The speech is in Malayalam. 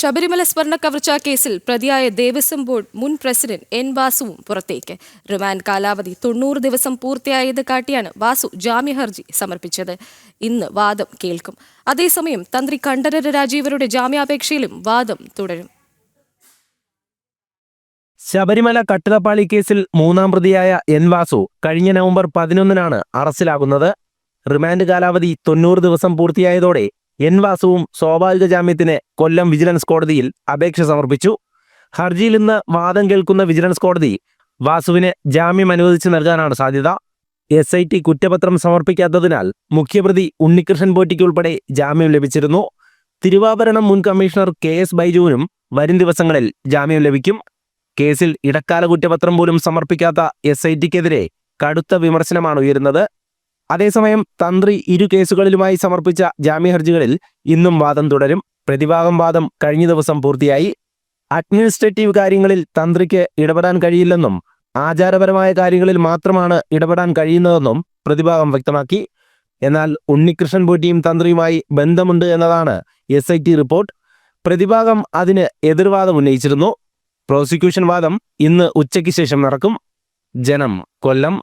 ശബരിമല സ്വർണ കവർച്ചാ കേസിൽ പ്രതിയായ ദേവസ്വം ബോർഡ് മുൻ പ്രസിഡന്റ് എൻ വാസുവും പുറത്തേക്ക്. റിമാൻഡ് കാലാവധി തൊണ്ണൂറ് ദിവസം പൂർത്തിയായത് കാട്ടിയാണ് വാസു ജാമ്യ ഹർജി സമർപ്പിച്ചത്. ഇന്ന് വാദം കേൾക്കും. അതേസമയം തന്ത്രി കണ്ഠരര രാജീവരുടെ ജാമ്യാപേക്ഷയിലും വാദം തുടരും. ശബരിമല കട്ടിടപ്പാളി കേസിൽ മൂന്നാം പ്രതിയായ എൻ വാസു കഴിഞ്ഞ നവംബർ പതിനൊന്നിനാണ് അറസ്റ്റിലാകുന്നത്. റിമാൻഡ് കാലാവധി തൊണ്ണൂറ് ദിവസം പൂർത്തിയായതോടെ എൻ വാസുവും സ്വാഭാവിക ജാമ്യത്തിന് കൊല്ലം വിജിലൻസ് കോടതിയിൽ അപേക്ഷ സമർപ്പിച്ചു. ഹർജിയിൽ ഇന്ന് വാദം കേൾക്കുന്ന വിജിലൻസ് കോടതി വാസുവിന് ജാമ്യം അനുവദിച്ച് നൽകാനാണ് സാധ്യത. എസ് ഐ ടി കുറ്റപത്രം സമർപ്പിക്കാത്തതിനാൽ മുഖ്യപ്രതി ഉണ്ണികൃഷ്ണൻ പോറ്റിക്ക് ഉൾപ്പെടെ ജാമ്യം ലഭിച്ചിരുന്നു. തിരുവാഭരണം മുൻ കമ്മീഷണർ കെ എസ് ബൈജുവിനും വരും ദിവസങ്ങളിൽ ജാമ്യം ലഭിക്കും. കേസിൽ ഇടക്കാല കുറ്റപത്രം പോലും സമർപ്പിക്കാത്ത എസ് ഐ ടിക്കെതിരെ കടുത്ത വിമർശനമാണ് ഉയരുന്നത്. അതേസമയം തന്ത്രി ഇരു കേസുകളിലുമായി സമർപ്പിച്ച ജാമ്യഹർജികളിൽ ഇന്നും വാദം തുടരും. പ്രതിഭാഗം വാദം കഴിഞ്ഞ ദിവസം പൂർത്തിയായി. അഡ്മിനിസ്ട്രേറ്റീവ് കാര്യങ്ങളിൽ തന്ത്രിക്ക് ഇടപെടാൻ കഴിയില്ലെന്നും ആചാരപരമായ കാര്യങ്ങളിൽ മാത്രമാണ് ഇടപെടാൻ കഴിയുന്നതെന്നും പ്രതിഭാഗം വ്യക്തമാക്കി. എന്നാൽ ഉണ്ണികൃഷ്ണൻ പോറ്റിയും തന്ത്രിയുമായി ബന്ധമുണ്ട് എന്നതാണ് എസ് ഐ ടി റിപ്പോർട്ട്. പ്രതിഭാഗം അതിന് എതിർവാദം ഉന്നയിച്ചിരുന്നു. പ്രോസിക്യൂഷൻ വാദം ഇന്ന് ഉച്ചയ്ക്ക് ശേഷം നടക്കും. ജനം കൊല്ലം.